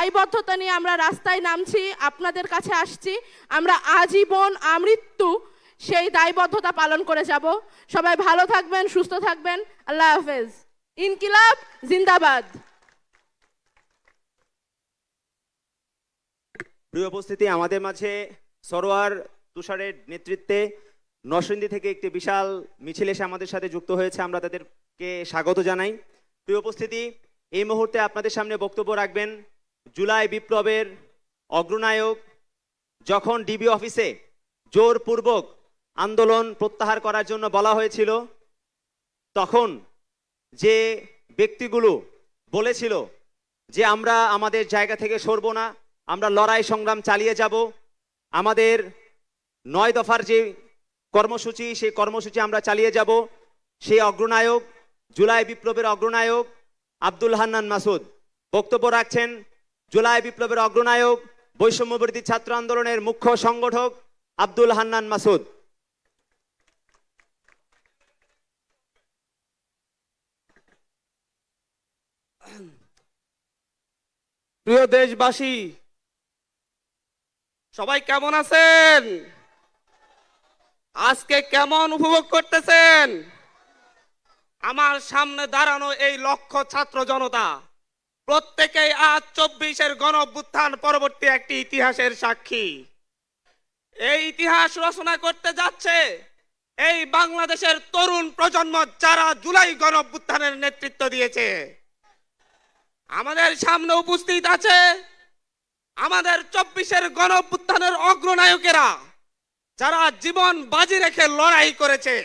দায়বদ্ধতা নিয়ে আমরা রাস্তায় নামছি, আপনাদের কাছে আসছি। আমরা আজীবন আমৃত্যু, সেই দায়বদ্ধতা পালন করে যাব। সবাই ভালো থাকবেন, সুস্থ থাকবেন। আল্লাহ হাফেজ। ইনকিলাব, জিন্দাবাদ। প্রিয় উপস্থিতি, আমাদের মাঝে সরোয়ার তুষারের নেতৃত্বে নরসিংদী থেকে একটি বিশাল মিছিল এসে আমাদের সাথে যুক্ত হয়েছে। আমরা তাদেরকে স্বাগত জানাই। প্রিয় উপস্থিতি, এই মুহূর্তে আপনাদের সামনে বক্তব্য রাখবেন জুলাই বিপ্লবের অগ্রনায়ক যখন ডিবি অফিসে জোরপূর্বক আন্দোলন প্রত্যাহার করার জন্য বলা হয়েছিল, তখন যে ব্যক্তিগুলো বলেছিল যে আমরা আমাদের জায়গা থেকে সরব না, আমরা লড়াই সংগ্রাম চালিয়ে যাব, আমাদের নয় দফার যে কর্মসূচি, সেই কর্মসূচি আমরা চালিয়ে যাব সেই অগ্রনায়ক, জুলাই বিপ্লবের অগ্রনায়ক আব্দুল হান্নান মাসুদ বক্তব্য রাখছেন জুলাই বিপ্লবের অগ্রনায়ক বৈষম্যবর্তী ছাত্র আন্দোলনের মুখ্য সংগঠক আব্দুল হান্নান মাসুদ। প্রিয় দেশবাসী, সবাই কেমন আছেন? আজকে কেমন উপভোগ করতেছেন? আমার সামনে দাঁড়ানো এই লক্ষ ছাত্র জনতা। প্রত্যেকেই আজ চব্বিশের গণ পরবর্তী একটি ইতিহাসের সাক্ষী। এই ইতিহাস রচনা করতে যাচ্ছে এই বাংলাদেশের তরুণ প্রজন্ম যারা জুলাই গণ নেতৃত্ব দিয়েছে। আমাদের সামনে উপস্থিত আছে আমাদের চব্বিশের গণ অভ্যুত্থানের অগ্রনায়কেরা যারা জীবন বাজি রেখে লড়াই করেছে।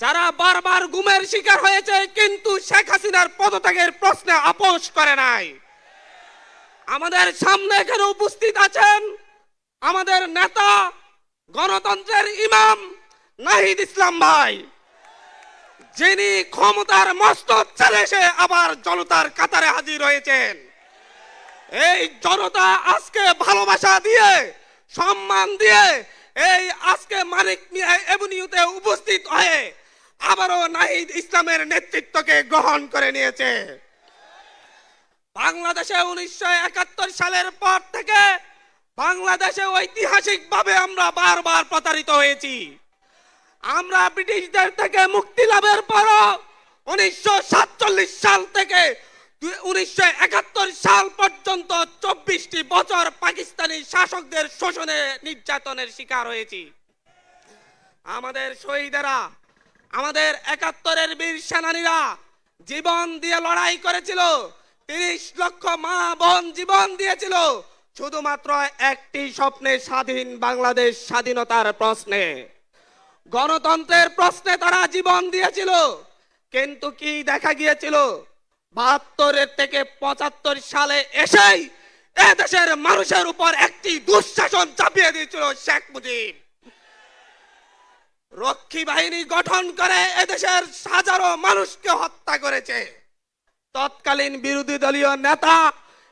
যারা বারবার গুমের শিকার হয়েছে, কিন্তু শেখ হাসিনার পদত্যাগের প্রশ্নে আপোষ করে নাই। আমাদের সামনে এখানে উপস্থিত আছেন আমাদের নেতা, গণতন্ত্রের ইমাম নাহিদ ইসলাম ভাই। যিনি ক্ষমতার মস্ত ছেলে সে আবার জনতার কাতারে হাজির হয়েছেন। এই জনতা আজকে ভালোবাসা দিয়ে, সম্মান দিয়ে, এই আজকে মানিক মিয়া এভিনিউতে উপস্থিত হয়ে আবারও নাহিদ ইসলামের নেতৃত্বকে গ্রহণ করে নিয়েছে। বাংলাদেশে উনিশশো একাত্তর সালের পর থেকে বাংলাদেশে ঐতিহাসিকভাবে আমরা বারবার প্রতারিত হয়েছি। আমরা ব্রিটিশদের থেকে মুক্তি লাভের পরও উনিশশো সাতচল্লিশ সাল থেকে উনিশশো একাত্তর সাল পর্যন্ত চব্বিশটি বছর পাকিস্তানি শাসকদের শোষণে নির্যাতনের শিকার হয়েছি। আমাদের শহীদেরা আমাদের একাত্তরের বীর সেনানীরা জীবন দিয়ে লড়াই করেছিল। তিরিশ লক্ষ মা বোন জীবন দিয়েছিল। শুধুমাত্র একটি স্বপ্নে স্বাধীন বাংলাদেশ স্বাধীনতার প্রশ্নে। গণতন্ত্রের প্রশ্নে তারা জীবন দিয়েছিল। কিন্তু কি দেখা গিয়েছিল? বাহাত্তরের থেকে পঁচাত্তর সালে এসেই এ দেশের মানুষের উপর একটি দুঃশাসন চাপিয়ে দিয়েছিল শেখ মুজিব। রক্ষী বাহিনী গঠন করে এদেশের হাজারো মানুষকে হত্যা করেছে। তৎকালীন বিরোধী দলীয় নেতা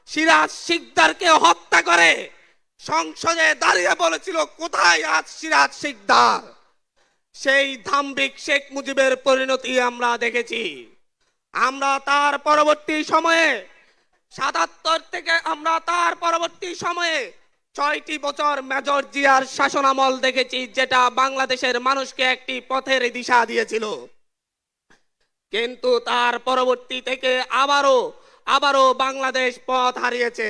সিরাজ শিকদারকে হত্যা করে সংসদে দাঁড়িয়ে বলেছিল, কোথায় আজ সিরাজ শিকদার? সেই ধাম্বিক শেখ মুজিবের পরিণতি আমরা দেখেছি। আমরা তার পরবর্তী সময়ে সাতাত্তর থেকে আমরা তার পরবর্তী সময়ে ছয়টি বছর মেজর জিয়ার শাসনামল দেখেছি, যেটা বাংলাদেশের মানুষকে একটি পথের দিশা দিয়েছিল। কিন্তু তার পরবর্তী থেকে আবারও আবারও বাংলাদেশ পথ হারিয়েছে।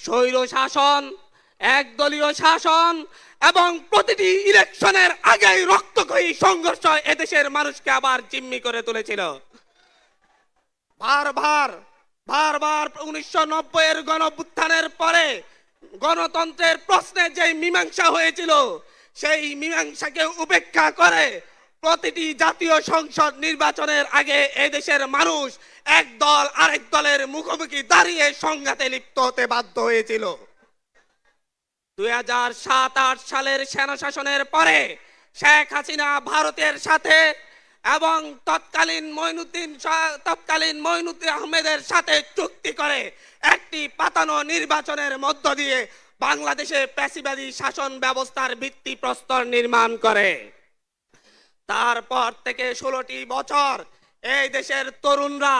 স্বৈর শাসন, একদলীয় শাসন এবং প্রতিটি ইলেকশনের আগেই রক্তক্ষয়ী সংঘর্ষ এদেশের মানুষকে আবার জিম্মি করে তুলেছিল। বারবার বারবার উনিশশো নব্বই এর গণভুত্থানের পরে গণতন্ত্রের প্রশ্নে যে মীমাংসা হয়েছিল, সেই মীমাংসাকে উপেক্ষা করে প্রতিটি জাতীয় সংসদ নির্বাচনের আগে এদেশের মানুষ এক দল আরেক দলের মুখোমুখি দাঁড়িয়ে সংঘাতে লিপ্ত হতে বাধ্য হয়েছিল। দুই সালের সেনা শাসনের পরে শেখ হাসিনা ভারতের সাথে এবং তৎকালীন মইনুদ্দিন তৎকালীন মইনুদ্দিন আহমেদের সাথে চুক্তি করে একটি পাতানো নির্বাচনের মধ্য দিয়ে বাংলাদেশে প্যাসিবাদী শাসন ব্যবস্থার ভিত্তি প্রস্তর নির্মাণ করে। তারপর থেকে ষোলোটি বছর এই দেশের তরুণরা,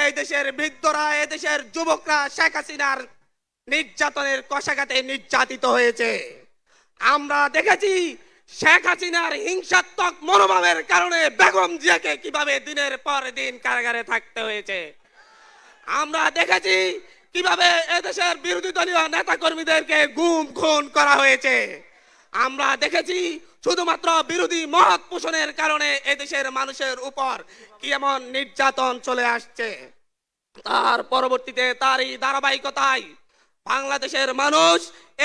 এই দেশের বৃদ্ধরা, এই দেশের যুবকরা শেখ হাসিনার নির্যাতনের কষাঘাতে নির্যাতিত হয়েছে। আমরা দেখেছি শেখ হাসিনার হিংসাত্মক মনোভাবের কারণে বেগম জিয়াকে কীভাবে দিনের পর দিন কারাগারে থাকতে হয়েছে? আমরা দেখেছি কীভাবে এদেশের বিরোধী দলীয় নেতা কর্মীদেরকে গুম, খুন করা হয়েছে। আমরা দেখেছি শুধুমাত্র বিরোধী মহৎ পোষণের কারণে এদেশের মানুষের উপর কি এমন নির্যাতন চলে আসছে। তার পরবর্তীতে তারই ধারাবাহিকতায় বাংলাদেশের মানুষ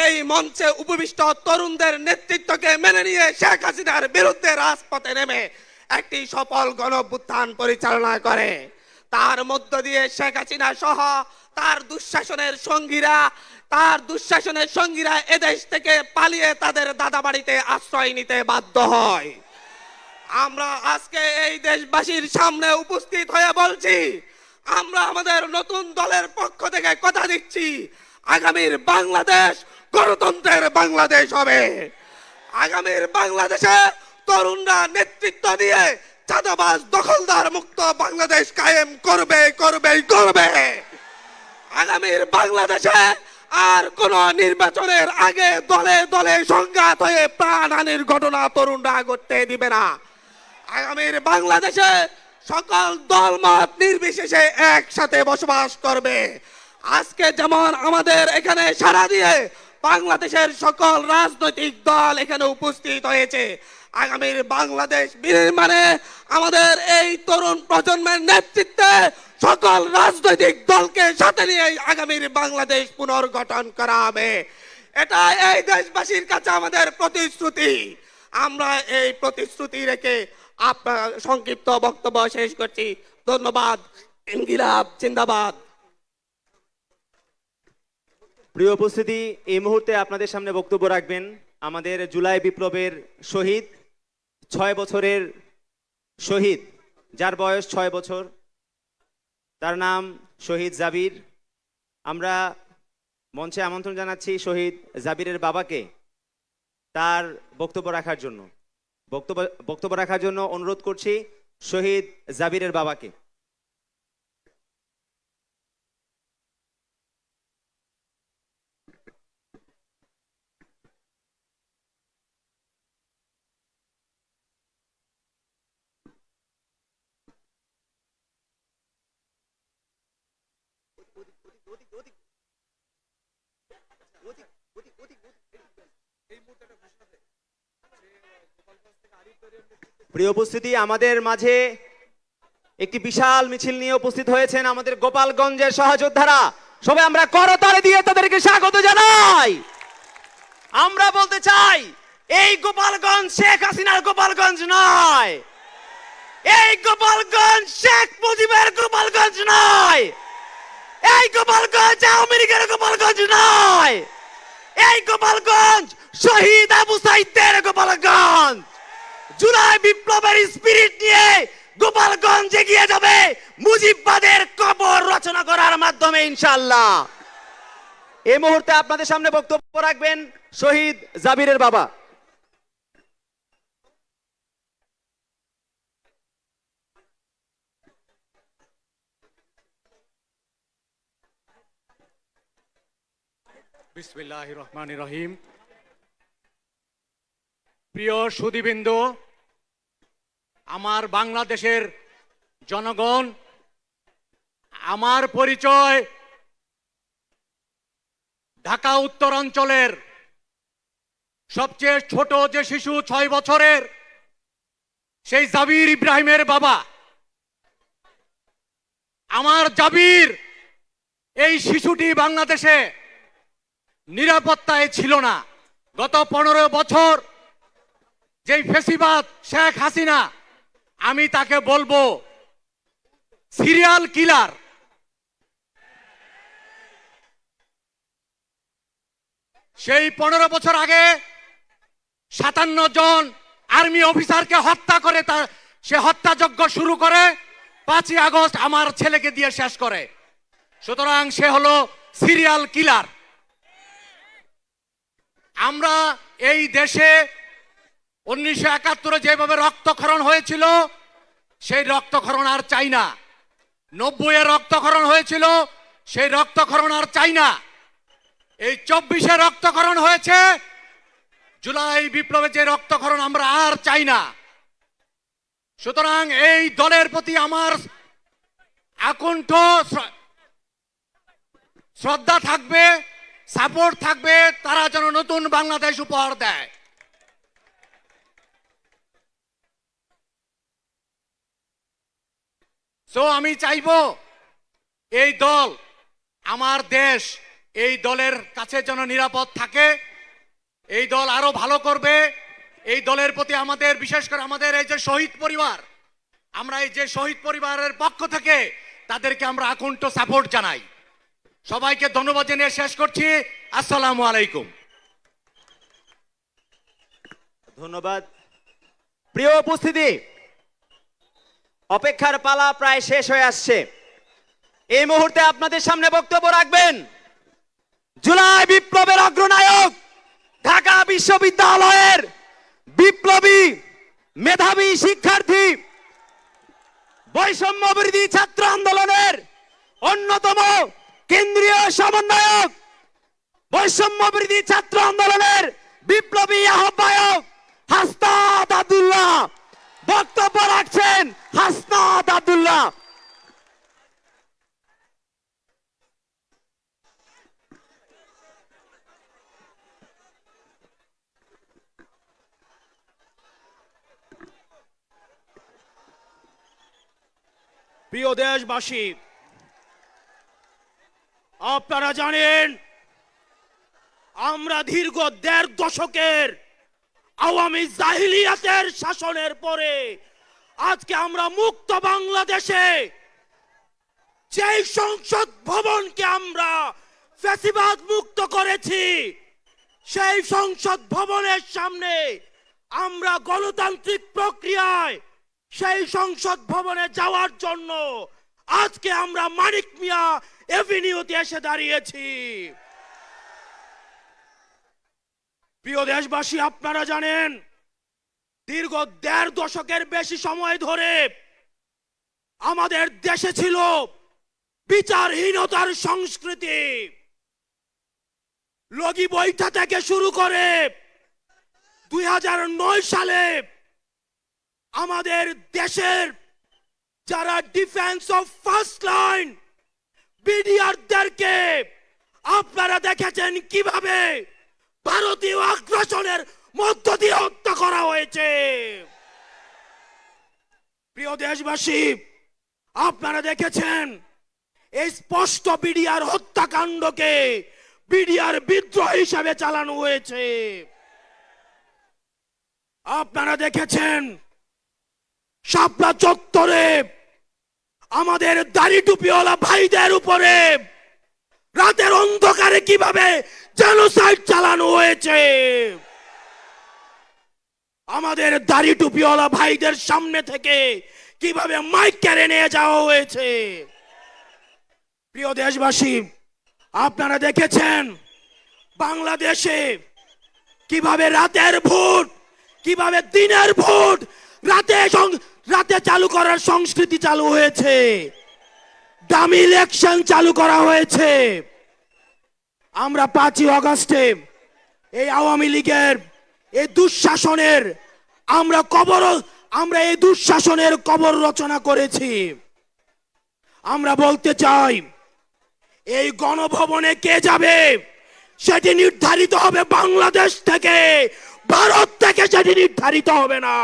এই মঞ্চে উপবিষ্ট তরুণদের নেতৃত্বকে মেনে নিয়ে শেখ হাসিনার বিরুদ্ধে রাজপথে নেমে একটি সফল গণভ্যুত্থান পরিচালনা করে। তার মধ্য দিয়ে শেখ হাসিনা সহ তার দুঃশাসনের সঙ্গীরা, তার দুঃশাসনের সঙ্গীরা এদেশ থেকে পালিয়ে তাদের দাদা বাড়িতে আশ্রয় নিতে বাধ্য হয়। আমরা আজকে এই দেশবাসীর সামনে উপস্থিত হয়ে বলছি, আমরা আমাদের নতুন দলের পক্ষ থেকে কথা দিচ্ছি আগামীর বাংলাদেশ গণতন্ত্রের বাংলাদেশ হবে। আগামীর বাংলাদেশে তরুণরা নেতৃত্ব দিয়ে চাঁদাবাজ, দখলদার মুক্ত বাংলাদেশ কায়েম করবে করবে করবে। আগামীর বাংলাদেশে আর কোন নির্বাচনের আগে দলে দলে সংঘাত হয়ে প্রাণহানির ঘটনা তরুণরা ঘটতে দিবে না। আগামীর বাংলাদেশে সকল দল দলমত নির্বিশেষে একসাথে বসবাস করবে। আজকে যেমন আমাদের এখানে সারা দিয়ে বাংলাদেশের সকল রাজনৈতিক দল এখানে উপস্থিত হয়েছে, আগামীর বাংলাদেশ বিনির্মাণে আমাদের এই তরুণ প্রজন্মের নেতৃত্বে সকল রাজনৈতিক দলকে সাথে নিয়ে আগামীর বাংলাদেশ পুনর্গঠন করা হবে। এটা এই দেশবাসীর কাছে আমাদের প্রতিশ্রুতি। আমরা এই প্রতিশ্রুতি রেখে আপনার সংক্ষিপ্ত বক্তব্য শেষ করছি। ধন্যবাদ। ইনকিলাব, জিন্দাবাদ। প্রিয় উপস্থিতি, এই মুহূর্তে আপনাদের সামনে বক্তব্য রাখবেন আমাদের জুলাই বিপ্লবের শহীদ, ছয় বছরের শহীদ, যার বয়স ছয় বছর। তার নাম শহীদ জাবির। আমরা মঞ্চে আমন্ত্রণ জানাচ্ছি শহীদ জাবিরের বাবাকে তার বক্তব্য রাখার জন্য। বক্তব্য বক্তব্য রাখার জন্য অনুরোধ করছি শহীদ জাবিরের বাবাকে। প্রিয় উপস্থিতি, আমাদের মাঝে একটি বিশাল মিছিল নিয়ে উপস্থিত হয়েছেন আমাদের গোপালগঞ্জের সহযোদ্ধারা। সবাই আমরা করতালে দিয়ে তাদেরকে স্বাগত জানাই। আমরা বলতে চাই, এই গোপালগঞ্জ শেখ হাসিনার গোপালগঞ্জ নয়। এই গোপালগঞ্জ শেখ মুজিবের গোপালগঞ্জ নয়। এই গোপালগঞ্জ, আওয়ামী লীগের গোপালগঞ্জ নয়। এই গোপালগঞ্জ শহীদ আবু সাইদের গোপালগঞ্জ। জুলাই বিপ্লবের স্পিরিট নিয়ে গোপালগঞ্জ এগিয়ে যাবে, মুজিববাদের কবর রচনা করার মাধ্যমে ইনশাল্লাহ এই মুহূর্তে আপনাদের সামনে বক্তব্য রাখবেন শহীদ জাবিরের বাবা। প্রিয় সুদীবিন্দু, আমার বাংলাদেশের জনগণ, আমার পরিচয় ঢাকা উত্তরাঞ্চলের সবচেয়ে ছোট যে শিশু ছয় বছরের, সেই জাবির ইব্রাহিমের বাবা। আমার জাবির এই শিশুটি বাংলাদেশে নিরাপত্তায় ছিল না। গত পনেরো বছর যেই ফেসিবাদ শেখ হাসিনা, আমি তাকে বলব, সিরিয়াল কিলার। সেই পনেরো বছর আগে সাতান্ন জন আর্মি অফিসারকে হত্যা করে তার সে হত্যাযজ্ঞ শুরু করে, পাঁচই আগস্ট আমার ছেলেকে দিয়ে শেষ করে। সুতরাং সে হলো সিরিয়াল কিলার। আমরা এই দেশে উনিশশো একাত্তরে যেভাবে রক্তক্ষরণ হয়েছিল, সেই রক্তক্ষরণ আর চাই না। নব্বইয়ে রক্তক্ষরণ হয়েছিল, সেই রক্তক্ষরণ আর চাই না। এই চব্বিশে রক্তক্ষরণ হয়েছে, জুলাই বিপ্লবে যে রক্তক্ষরণ আমরা আর চাই না। সুতরাং এই দলের প্রতি আমার আকণ্ঠ শ্রদ্ধা থাকবে। সাপোর্ট থাকবে, তারা যেন নতুন বাংলাদেশ উপহার দেয়। সো আমি চাইব এই দল, আমার দেশ, এই দলের কাছে যেন নিরাপদ থাকে। এই দল আরও ভালো করবে। এই দলের প্রতি আমাদের, বিশেষ করে আমাদের এই যে শহীদ পরিবার, আমরা এই যে শহীদ পরিবারের পক্ষ থেকে তাদেরকে আমরা আকণ্ঠ সাপোর্ট জানাই। সবাইকে ধন্যবাদ জানিয়ে শেষ করছি। আসসালামু আলাইকুম। ধন্যবাদ। প্রিয় উপস্থিতি, অপেক্ষার পালা প্রায় শেষ হয়ে আসছে। এই মুহূর্তে আপনাদের সামনে বক্তব্য রাখবেন জুলাই বিপ্লবের অগ্রনায়ক ঢাকা বিশ্ববিদ্যালয়ের বিপ্লবী মেধাবী শিক্ষার্থী, বৈষম্য বিরোধী ছাত্র আন্দোলনের অন্যতম কেন্দ্রীয় সমন্বয়ক, বৈষম্য বৃদ্ধি ছাত্র আন্দোলনের বিপ্লবী আহ্বায়ক হাসনাত আব্দুল্লাহ। বক্তব্য রাখছেন হাসনাত আব্দুল্লাহ। প্রিয় দেশবাসী আপনারা জানেন, আমরা দীর্ঘ দেড় দশকের আওয়ামী জাহিলিয়াতের শাসনের পরে আজকে আমরা মুক্ত বাংলাদেশে, যেই সংসদ ভবনকে আমরা ফ্যাসিবাদ মুক্ত করেছি, সেই সংসদ ভবনের সামনে আমরা গণতান্ত্রিক প্রক্রিয়ায় সেই সংসদ ভবনে যাওয়ার জন্য আজকে আমরা মানিক মিয়া এভিনিউতে এসে দাঁড়িয়েছি। প্রিয় দেশবাসী, আপনারা জানেন, দীর্ঘ দেড় দশকের বেশি সময় ধরে আমাদের দেশে ছিল বিচারহীনতার সংস্কৃতি। লগি বৈঠা থেকে শুরু করে দুই হাজার নয় সালে আমাদের দেশের যারা ডিফেন্স অফ ফার্স্ট লাইন বিডিআরদেরকে আপনারা দেখেছেন কীভাবে ভারতীয় আগ্রাসনের মধ্য দিয়ে হত্যা করা হয়েছে। প্রিয় দেশবাসী, আপনারা দেখেছেন এই স্পষ্ট বিডিআর হত্যাকাণ্ডকে বিডিআর বিদ্রোহ হিসাবে চালানো হয়েছে। আপনারা দেখেছেন শাপলা চত্বরে আমাদের দাড়ি টুপিওয়ালা ভাইদের উপরে রাতের অন্ধকারে কীভাবে জেনোসাইড চালানো হয়েছে? আমাদের দাড়ি টুপিওয়ালা ভাইদের সামনে থেকে কীভাবে মাইক কেড়ে নিয়ে যাওয়া হয়েছে? প্রিয় দেশবাসী, আপনারা দেখেছেন বাংলাদেশে কীভাবে রাতের ভোট, কীভাবে দিনের ভোট, রাতে রাতে চালু করার সংস্কৃতি চালু হয়েছে। দামি ইলেকশন চালু করা হয়েছে। আমরা পাঁচই অগস্টে এই আওয়ামী লীগের এই দুঃশাসনের আমরা কবর, আমরা এই দুঃশাসনের কবর রচনা করেছি। আমরা বলতে চাই, এই গণভবনে কে যাবে? সেটি নির্ধারিত হবে বাংলাদেশ থেকে, ভারত থেকে সেটি নির্ধারিত হবে না।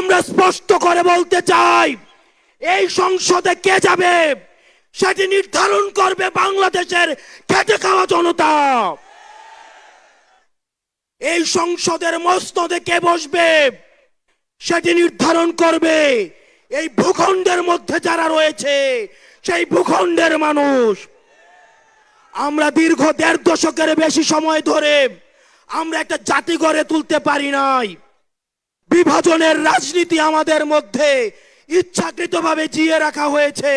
আমরা স্পষ্ট করে বলতে চাই, এই সংসদে কে যাবে সেটি নির্ধারণ করবে বাংলাদেশের খেটে খাওয়া জনতা। এই সংসদের মস্তদে কে বসবে সেটি নির্ধারণ করবে এই ভূখণ্ডের মধ্যে যারা রয়েছে, সেই ভূখণ্ডের মানুষ। আমরা দীর্ঘ দেড় দশকের বেশি সময় ধরে আমরা একটা জাতি গড়ে তুলতে পারি নাই। বিভাজনের রাজনীতি আমাদের মধ্যে ইচ্ছাকৃতভাবে জিয়ে রাখা হয়েছে।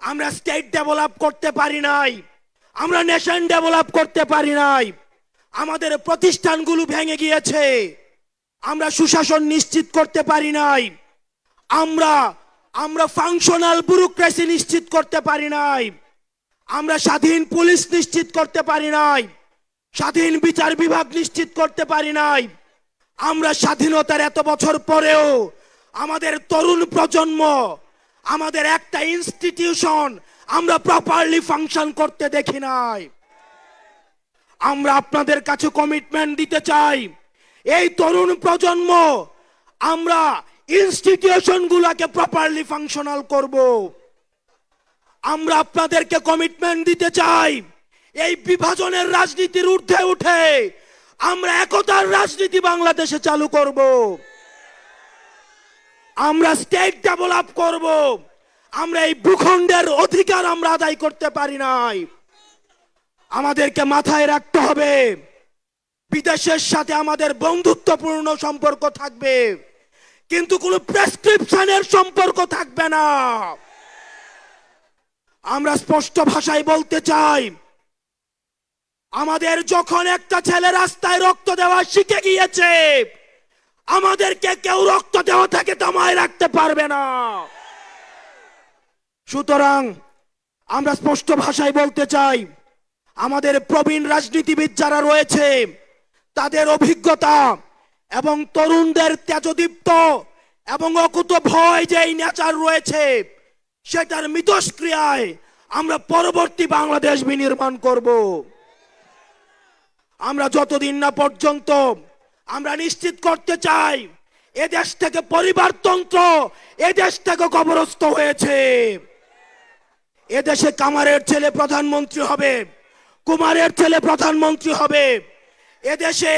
আমরা স্টেট ডেভেলপ করতে পারি নাই, আমরা নেশন ডেভেলপ করতে পারি নাই, আমাদের প্রতিষ্ঠানগুলো ভেঙে গিয়েছে, আমরা সুশাসন নিশ্চিত করতে পারি নাই, আমরা আমরা ফাংশনাল ব্যুরোক্রেসি নিশ্চিত করতে পারি নাই, আমরা স্বাধীন পুলিশ নিশ্চিত করতে পারি নাই, স্বাধীন বিচার বিভাগ নিশ্চিত করতে পারি নাই। আমরা স্বাধীনতার এত বছর পরেও আমাদের তরুণ প্রজন্ম, আমাদের একটা ইনস্টিটিউশন আমরা প্রপারলি ফাংশন করতে দেখি নাই। আমরা আপনাদের কাছে কমিটমেন্ট দিতে চাই। এই তরুণ প্রজন্ম, আমরা ইনস্টিটিউশন গুলাকে প্রপারলি ফাংশনাল করব। আমরা আপনাদেরকে কমিটমেন্ট দিতে চাই। এই বিভাজনের রাজনীতির ঊর্ধ্বে উঠে আমরা একতার রাজনীতি বাংলাদেশে চালু করব। আমরা স্টেট ডেভেলপ করব। আমরা এই ভূখণ্ডের অধিকার আমরা আদায় করতে পারি নাই। আমাদেরকে মাথায় রাখতে হবে, বিদেশের সাথে আমাদের বন্ধুত্বপূর্ণ সম্পর্ক থাকবে, কিন্তু কোনো প্রেসক্রিপশনের সম্পর্ক থাকবে না। আমরা স্পষ্ট ভাষায় বলতে চাই আমাদের যখন একটা ছেলে রাস্তায় রক্ত দেওয়া শিখে গিয়েছে, আমাদেরকে কেউ রক্ত দেওয়া থেকে দমায় রাখতে পারবে না। সুতরাং আমরা স্পষ্ট ভাষায় বলতে চাই, আমাদের প্রবীণ রাজনীতিবিদ যারা রয়েছে, তাদের অভিজ্ঞতা এবং তরুণদের তেজদীপ্ত এবং অকুত ভয় যে এই নেচার রয়েছে, সেটার মিতস্ক্রিয়ায় আমরা পরবর্তী বাংলাদেশ বিনির্মাণ করব। আমরা যতদিন না পর্যন্ত, আমরা নিশ্চিত করতে চাই, এ দেশ থেকে পরিবারতন্ত্র এ দেশ থেকে কবরস্থ হয়েছে। এদেশে কামারের ছেলে প্রধানমন্ত্রী হবে, কুমারের ছেলে প্রধানমন্ত্রী হবে। এদেশে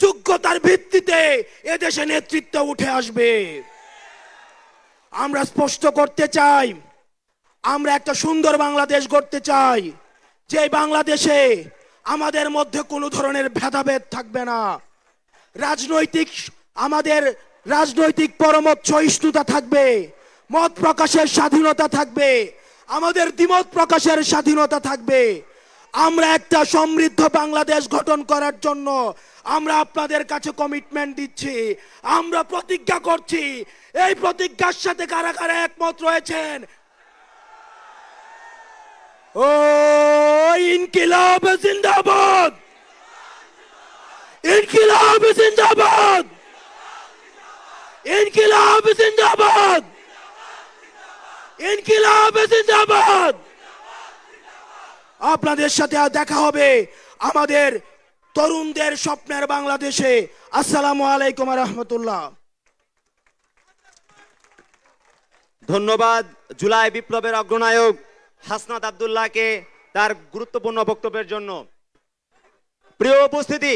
যোগ্যতার ভিত্তিতে এদেশে নেতৃত্ব উঠে আসবে। আমরা স্পষ্ট করতে চাই, আমরা একটা সুন্দর বাংলাদেশ গড়তে চাই যে বাংলাদেশে আমাদের মধ্যে কোনো ধরনের ভেদাভেদ থাকবে না। রাজনৈতিক আমাদের রাজনৈতিক পরমত সহিষ্ণুতা থাকবে, মত প্রকাশের স্বাধীনতা থাকবে, আমাদের দ্বিমত প্রকাশের স্বাধীনতা থাকবে। আমরা একটা সমৃদ্ধ বাংলাদেশ গঠন করার জন্য আমরা আপনাদের কাছে কমিটমেন্ট দিচ্ছি, আমরা প্রতিজ্ঞা করছি। এই প্রতিজ্ঞার সাথে কারা কারা একমত রয়েছেন ও ইনকিলাব জিন্দাবাদ। ইনকিলাব জিন্দাবাদ। ইনকিলাব জিন্দাবাদ। ইনকিলাব জিন্দাবাদ। আপনাদের সাথে আর দেখা হবে আমাদের তরুণদের স্বপ্নের বাংলাদেশে। আসসালামু আলাইকুম রহমতুল্লাহ। ধন্যবাদ, জুলাই বিপ্লবের অগ্রনায়ক। হাসনাত আবদুল্লাহকে তার গুরুত্বপূর্ণ বক্তব্যের জন্য। প্রিয় উপস্থিতি,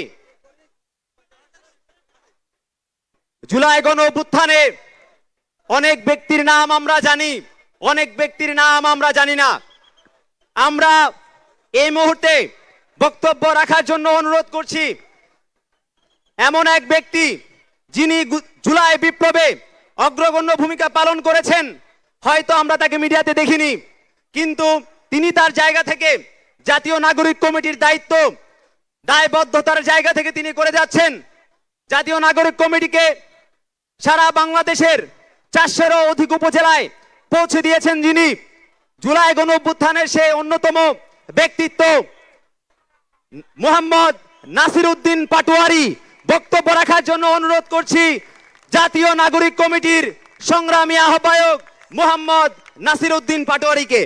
জুলাই গণ অভ্যুত্থানে অনেক ব্যক্তির নাম আমরা জানি, অনেক ব্যক্তির নাম আমরা জানি না। আমরা এই মুহূর্তে বক্তব্য রাখার জন্য অনুরোধ করছি, এমন এক ব্যক্তি যিনি জুলাই বিপ্লবে অগ্রগণ্য ভূমিকা পালন করেছেন, হয়তো আমরা তাকে মিডিয়াতে দেখিনি। কিন্তু তিনি তার জায়গা থেকে জাতীয় নাগরিক কমিটির দায়িত্ব, দায়বদ্ধতার জায়গা থেকে তিনি করে যাচ্ছেন। জাতীয় নাগরিক কমিটিকে সারা বাংলাদেশের চারশোরও অধিক উপজেলায় পৌঁছে দিয়েছেন যিনি। জুলাই গণ অভ্যুত্থানের সে অন্যতম ব্যক্তিত্ব মোহাম্মদ নাসির উদ্দিন পাটোয়ারি। বক্তব্য রাখার জন্য অনুরোধ করছি জাতীয় নাগরিক কমিটির সংগ্রামী আহ্বায়ক মোহাম্মদ নাসির উদ্দিন পাটোয়ারিকে।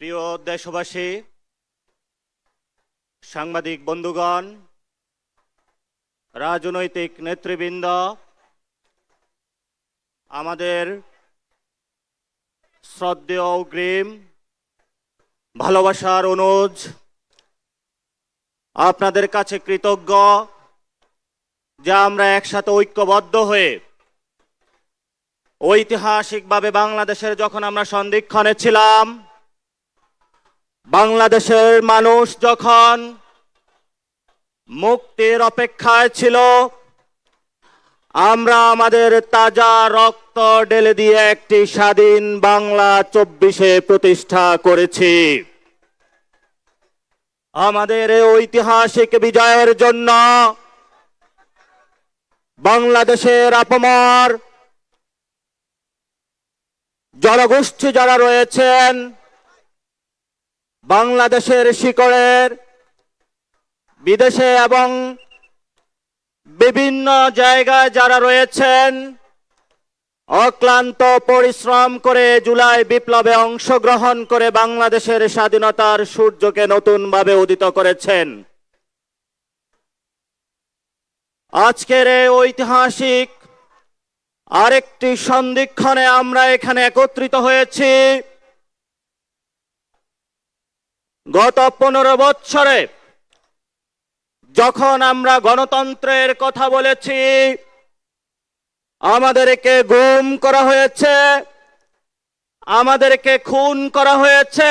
প্রিয় দেশবাসী, সাংবাদিক বন্ধুগণ, রাজনৈতিক নেতৃবৃন্দ, আমাদের শ্রদ্ধেয় অগ্রিম ভালোবাসার অনুজ, আপনাদের কাছে কৃতজ্ঞ যে আমরা একসাথে ঐক্যবদ্ধ হয়ে ঐতিহাসিকভাবে বাংলাদেশের যখন আমরা সন্ধিক্ষণে ছিলাম বাংলাদেশের মানুষ যখন মুক্তির অপেক্ষায় ছিল, আমরা আমাদের তাজা রক্ত ঢেলে দিয়ে একটি স্বাধীন বাংলা চব্বিশে প্রতিষ্ঠা করেছি। আমাদের ঐতিহাসিক বিজয়ের জন্য বাংলাদেশের আপমর জনগোষ্ঠী যারা রয়েছেন বাংলাদেশের শিকড়ের বিদেশে এবং বিভিন্ন জায়গায় যারা রয়েছেন, অক্লান্ত পরিশ্রম করে জুলাই বিপ্লবে অংশগ্রহণ করে বাংলাদেশের স্বাধীনতার সূর্যকে নতুনভাবে উদিত করেছেন। আজকের এই ঐতিহাসিক আরেকটি সন্ধিক্ষণে আমরা এখানে একত্রিত হয়েছি। গত পনেরো বৎসরে যখন আমরা গণতন্ত্রের কথা বলেছি, আমাদেরকে গুম করা হয়েছে, আমাদেরকে খুন করা হয়েছে,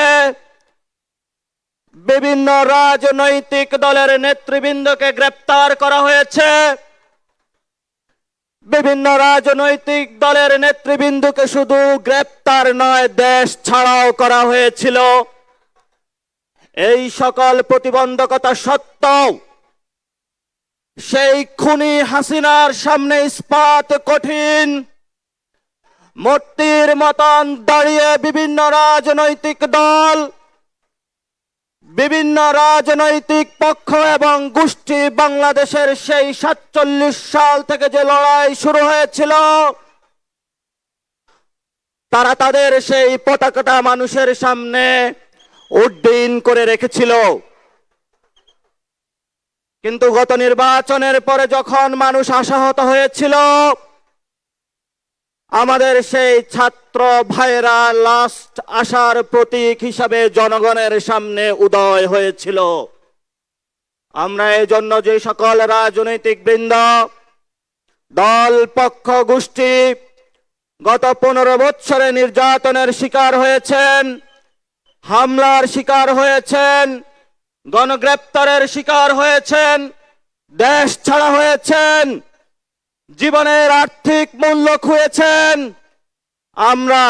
বিভিন্ন রাজনৈতিক দলের নেতৃবৃন্দকে গ্রেপ্তার করা হয়েছে, বিভিন্ন রাজনৈতিক দলের নেতৃবৃন্দকে শুধু গ্রেপ্তার নয়, দেশ ছাড়াও করা হয়েছিল। এই সকল প্রতিবন্ধকতা সত্ত্বেও সেই খুনি হাসিনার সামনে ইস্পাত কঠিন। মূর্তির মতন দাঁড়িয়ে বিভিন্ন রাজনৈতিক দল, বিভিন্ন রাজনৈতিক পক্ষ এবং গোষ্ঠী বাংলাদেশের সেই সাতচল্লিশ সাল থেকে যে লড়াই শুরু হয়েছিল, তারা তাদের সেই পতাকাটা মানুষের সামনে উড্ডীন করে রেখেছিল। কিন্তু গত নির্বাচনের পরে যখন মানুষ আশাহত হয়েছিল, আমাদের সেই ছাত্র ভাইরা লাস্ট আশার প্রতীক হিসাবে জনগণের সামনে উদয় হয়েছিল। আমরা এই জন্য যে সকল রাজনৈতিক বৃন্দ, দল, পক্ষ, গোষ্ঠী গত পনেরো বৎসরে নির্যাতনের শিকার হয়েছেন হামলার শিকার হয়েছেন গণগ্রেপ্তারের শিকার হয়েছেন দেশ ছাড়া হয়েছেন জীবনের আর্থিক মূল্য খুঁয়েছেন আমরা